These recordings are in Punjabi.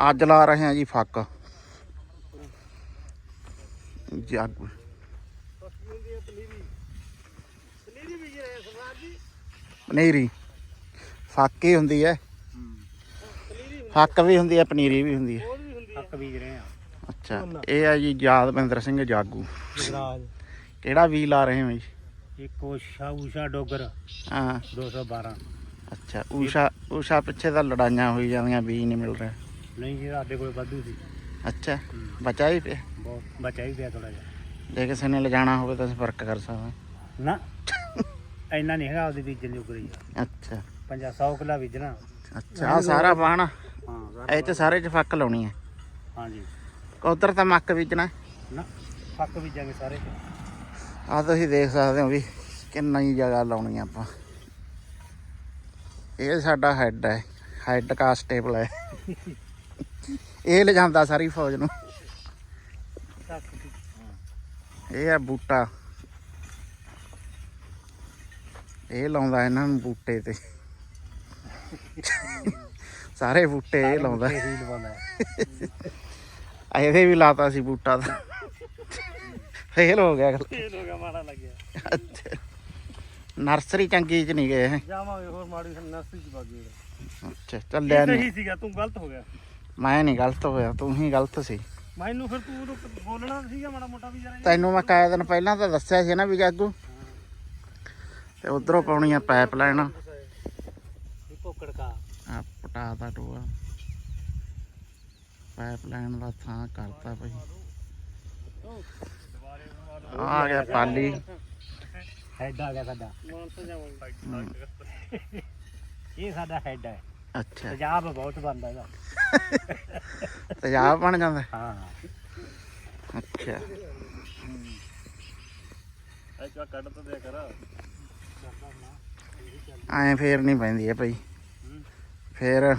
ਅੱਜ ਲਾ ਰਹੇ ਹਾਂ ਜੀ ਫੱਕ। ਜੱਗ ਪਨੀਰੀ। ਫੱਕ ਹੀ ਹੁੰਦੀ ਹੈ। ਫੱਕ ਵੀ ਹੁੰਦੀ ਹੈ ਪਨੀਰੀ ਵੀ ਹੁੰਦੀ ਹੈ। ਹੱਕ ਬੀਜ ਰਹੇ ਆ ਅੱਛਾ ਇਹ ਹੈ ਜੀ ਯਾਦਵਿੰਦਰ ਸਿੰਘ ਜਾਗੂ। ਕਿਹੜਾ ਵੀ ਲਾ ਰਹੇ ਹੋ ਜੀ? ਇੱਕ ਊਸ਼ਾ ਊਸ਼ਾ ਡੋਗਰ। ਹਾਂ। 212 ਅੱਛਾ ਊਸ਼ਾ ਊਸ਼ਾ ਪਿੱਛੇ ਤਾਂ ਲੜਾਈਆਂ ਹੋਈ ਜਾਂਦੀਆਂ ਬੀਜ ਨਹੀਂ ਮਿਲ ਰਿਹਾ। ਨਹੀਂ ਜੀ ਸਾਡੇ ਕੋਲ ਵਾਧੂ ਸੀ। ਅੱਛਾ ਬਚਾ ਹੀ ਪਿਆ? ਬਹੁਤ ਬਚਾ ਹੀ ਪਿਆ ਥੋੜਾ ਜਿਹਾ। ਜੇ ਕਿਸੇ ਨੇ ਲਿਜਾਣਾ ਹੋਵੇ ਤਾਂ ਸੰਪਰਕ ਕਰ ਸਕਦਾ ਨਾ ਇੰਨਾ ਨਹੀਂ ਹੈਗਾ ਉਹਦੀ ਬੀਜਣ ਦੀ ਉਗਰੀ ਅੱਛਾ। 50 100 ਕਿਲਾ ਬੀਜਣਾ। ਅੱਛਾ ਆ ਸਾਰਾ ਬਾਣਾ ਹਾਂ ਇਹ ਚ ਸਾਰੇ ਚ ਫੱਕ ਲਾਉਣੀ ਹੈ। ਹਾਂਜੀ। ਉਧਰ ਤਾਂ ਮੱਕ ਬੀਜਣਾ। ਨਾ ਹੱਕ ਬੀਜਾਂਗੇ ਸਾਰੇ ਆ ਤੁਸੀਂ ਦੇਖ ਸਕਦੇ ਹੋ ਵੀ ਕਿੰਨਾ ਹੀ ਜਗ੍ਹਾ ਲਾਉਣੀ ਆ ਆਪਾਂ। ਇਹ ਸਾਡਾ ਹੈੱਡ ਹੈ ਹੈੱਡ ਕਾਸਟੇਬਲ ਹੈ। ਇਹ ਲਿਜਾਂਦਾ ਸਾਰੀ ਫੌਜ ਨੂੰ। ਇਹ ਆ ਬੂਟਾ। ਇਹ ਲਾਉਂਦਾ ਇਹਨਾਂ ਨੂੰ ਬੂਟੇ ਤੇ। ਸਾਰੇ ਬੂਟੇ ਇਹ ਲਾਉਂਦਾ। ਇਹਦੇ ਵੀ ਲਾਤਾ ਸੀ ਬੂਟਾ ਤਾਂ। ਫੇਲ ਹੋ ਗਿਆ। ਤੇਲ ਹੋ ਗਿਆ ਮਾੜਾ ਲੱਗਿਆ। ਅੱਛਾ। ਨਰਸਰੀ ਚੰਗੀ ਚ ਨਹੀਂ ਗਏ। ਜਾਵਾਂਗੇ ਹੋਰ ਮਾੜੀ ਨਰਸਰੀ ਚ ਬਾਗੀ। ਅੱਛਾ ਚੱਲਿਆ ਸਹੀ ਨਹੀਂ। ਸੀਗਾ ਤੂੰ ਗਲਤ ਹੋ ਗਿਆ। ਮੈਂ ਨਹੀਂ ਗਲਤ ਹੋਇਆ ਤੂੰ ਹੀ ਗਲਤ ਸੀ। ਮੈਨੂੰ ਫਿਰ ਤੂੰ ਉਦੋਂ ਬੋਲਣਾ ਸੀਗਾ ਮਾੜਾ ਮੋਟਾ ਵੀ ਜਰਾ ਤੈਨੂੰ ਮੈਂ ਕਾਇਆ ਦਿਨ ਪਹਿਲਾਂ ਤਾਂ ਦੱਸਿਆ ਸੀ ਨਾ ਵੀ ਜਾਗੂ। ਤੇ ਉਧਰੋਂ ਪਾਉਣੀ ਆ ਪਾਈਪ ਲਾਈਨ। ਆ ਇਹ ਕੋਕੜ ਕਾ ਪਟਾ ਦਾ ਟੋਆ। ਪਾਈਪ ਲਾਈਨ ਦਾ ਥਾਂ ਕਰਤਾ ਭਾਈ ਆ ਗਿਆ ਪਾਲੀ। ਹੈਡ ਆ ਗਿਆ ਸਾਡਾ। ਮਾਨਸਾ ਜਾਵਾਂਗੇ। ਇਹ ਸਾਡਾ ਹੈਡ ਹੈ ਅੱਛਾ। ਪੰਜਾਬ ਬਹੁਤ ਬੰਦਾ ਇਹਦਾ। ਤੇਜ਼ਾਬ ਬਣ ਜਾਂਦਾ? ਹਾਂ। ਅੱਛਾ। ਐ ਕੱਢ ਤਾਂ ਦਿਆ ਕਰ। ਐਂ ਫੇਰ ਨਹੀਂ ਪੈਂਦੀ ਹੈ ਭਾਈ। ਫੇਰ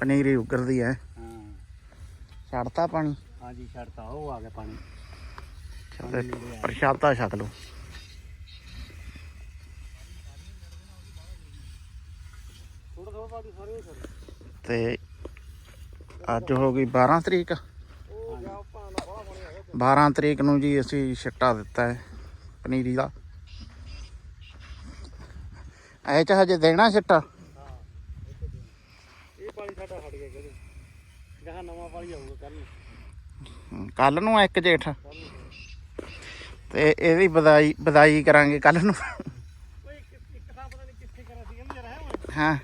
ਪਨੀਰੀ ਉਗਰਦੀ ਹੈ ਹਾਂ। ਛੱਡਤਾ ਪਾਣੀ? ਹਾਂਜੀ ਛੱਡਤਾ ਉਹ ਆ ਗਿਆ ਪਾਣੀ। ਪ੍ਰਸ਼ਾਦਾ ਛਕ ਲਓ ਥੋੜਾ ਥੋੜਾ ਪਾਣੀ ਸਾਰੇ ਛੱਡ ਤੇ ਅੱਜ ਹੋ ਗਈ 12 ਤਰੀਕ। ਉਹ ਗਿਆ ਭਾਣਾ ਬੜਾ ਪਾਣੀ ਆ 12 ਤਰੀਕ ਨੂੰ ਜੀ ਅਸੀਂ ਛਿੱਟਾ ਦਿੱਤਾ ਹੈ ਪਨੀਰੀ ਦਾ। ਐ ਚ ਹਜੇ ਦੇਣਾ ਛਿੱਟਾ? ਇਹ ਪਾਣੀ ਸਾਡਾ ਹਟ ਗਿਆ ਕਿਹਦੇ ਗਾਹ ਨਵਾਂ ਪਾਣੀ ਆਊਗਾ ਕੱਲ ਨੂੰ ਕੱਲ ਨੂੰ। ਆ ਇੱਕ ਜੇਠ ਤੇ ਇਹਦੀ ਵਧਾਈ ਵਧਾਈ ਕਰਾਂਗੇ ਕੱਲ ਨੂੰ ਹਾਂ।